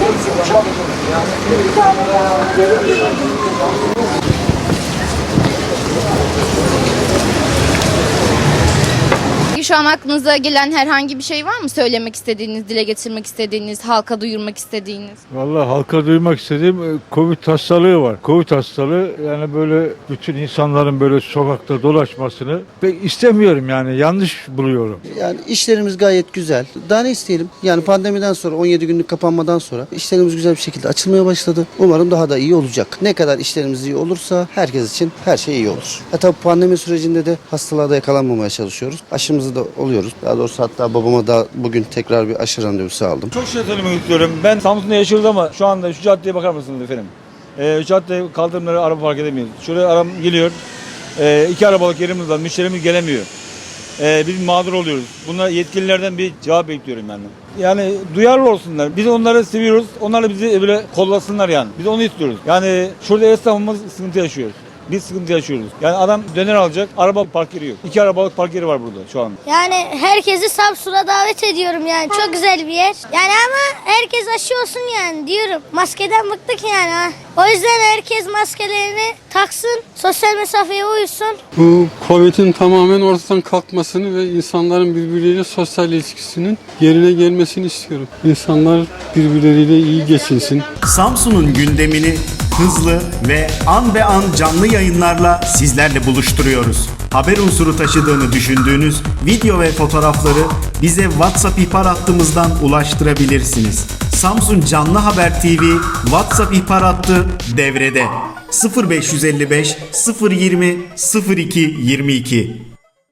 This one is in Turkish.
Hepsi çok. Bir tane daha. Şu an aklınıza gelen herhangi bir şey var mı? Söylemek istediğiniz, dile getirmek istediğiniz, halka duyurmak istediğiniz? Vallahi halka duymak istediğim e, Covid hastalığı var. Covid hastalığı yani böyle bütün insanların böyle sokakta dolaşmasını pek istemiyorum yani yanlış buluyorum. Yani işlerimiz gayet güzel. Daha ne isteyelim? Yani pandemiden sonra 17 günlük kapanmadan sonra işlerimiz güzel bir şekilde açılmaya başladı. Umarım daha da iyi olacak. Ne kadar işlerimiz iyi olursa herkes için her şey iyi olur. E tabi pandemi sürecinde de hastalığa da yakalanmamaya çalışıyoruz. Aşımızı da oluyoruz. Daha doğrusu hatta babama da bugün tekrar bir aşı randevusu aldım. Çok şey söylemek istiyorum. Ben Samsun'da yaşıyoruz ama şu anda şu caddeye bakar mısınız efendim? Ee, şu cadde kaldırımları araba park edemiyoruz. Şuraya araba geliyor. Ee, iki arabalık yerimiz var. Müşterimiz gelemiyor. Ee, biz mağdur oluyoruz. Buna yetkililerden bir cevap bekliyorum yani. Yani duyarlı olsunlar. Biz onları seviyoruz. Onlar bizi böyle kollasınlar yani. Biz onu istiyoruz. Yani şurada esnafımız sıkıntı yaşıyor. Biz sıkıntı yaşıyoruz. Yani adam döner alacak, araba park yeri yok. İki arabalık park yeri var burada şu an. Yani herkesi Samsun'a davet ediyorum yani. Çok güzel bir yer. Yani ama herkes aşı olsun yani diyorum. Maskeden bıktık yani. ha. O yüzden herkes maskelerini taksın. Sosyal mesafeye uysun. Bu Covid'in tamamen ortadan kalkmasını ve insanların birbirleriyle sosyal ilişkisinin yerine gelmesini istiyorum. İnsanlar birbirleriyle iyi geçinsin. Samsun'un gündemini hızlı ve an be an canlı yayınlarla sizlerle buluşturuyoruz. Haber unsuru taşıdığını düşündüğünüz video ve fotoğrafları bize WhatsApp ihbar hattımızdan ulaştırabilirsiniz. Samsun Canlı Haber TV WhatsApp ihbar hattı devrede. 0555 020 02 22